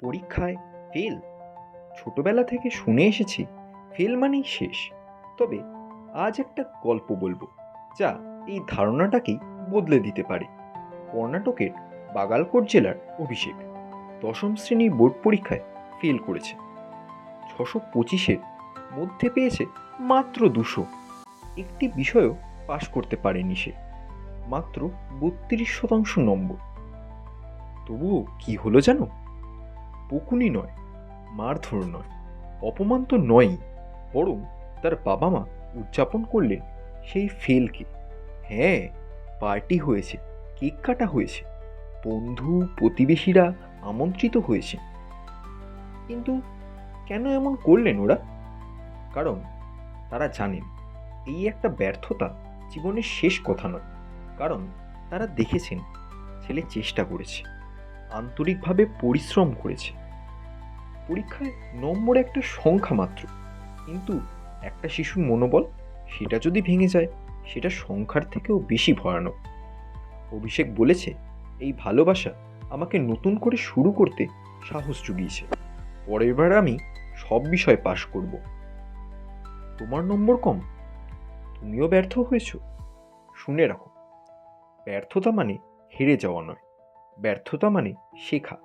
পরীক্ষায় ফেল ছোটবেলা থেকে শুনে এসেছি ফেল মানেই শেষ। তবে আজ একটা গল্প বলব, যা এই ধারণাটাকেই বদলে দিতে পারে। কর্ণাটকের বাগালকোট জেলার অভিষেক দশম শ্রেণির বোর্ড পরীক্ষায় ফেল করেছে। ছশো পঁচিশের মধ্যে পেয়েছে মাত্র দুশো। একটি বিষয়ও পাশ করতে পারেনি সে, মাত্র বত্রিশ শতাংশ নম্বর। তবুও কি হলো জানো? বকুনি নয়, মারধর নয়, অপমান তো নয়ই, বরং তার বাবা মা উদযাপন করলেন সেই ফেলকে। হ্যাঁ পার্টি হয়েছে, কেক কাটা হয়েছে, বন্ধু, প্রতিবেশীরা আমন্ত্রিত হয়েছে। কিন্তু কেন এমন করলেন ওরা? কারণ তারা জানেন, এই একটা ব্যর্থতা জীবনের শেষ কথা নয়। কারণ তারা দেখেছেন, ছেলে চেষ্টা করেছে, আন্তরিকভাবে পরিশ্রম করেছে। পরীক্ষায় নম্বর একটা সংখ্যা মাত্র। কিন্তু একটা শিশুর মনোবল সেটা যদি ভেঙে যায়, সেটা সংখ্যার থেকেও বেশি ভয়ানক। অভিষেক বলেছে, এই ভালোবাসা আমাকে নতুন করে শুরু করতে সাহস জুগিয়েছে। পরের বার আমি সব বিষয় পাশ করব। তোমার নম্বর কম। তুমিও ব্যর্থ হয়েছ। শুনে রাখো, ব্যর্থতা মানে হেরে যাওয়া নয়। ব্যর্থতা মানে শেখা।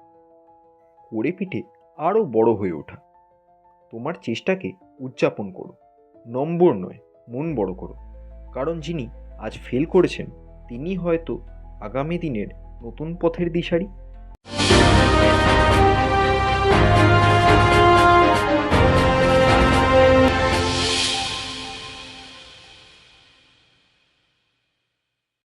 করে পিঠে আরও বড় হয়ে ওঠা। তোমার চেষ্টাকে উদযাপন করো। নম্বর নয়, মন বড় করো। কারণ যিনি আজ ফেল করেছেন, তিনি হয়তো আগামী দিনের নতুন পথের দিশারি।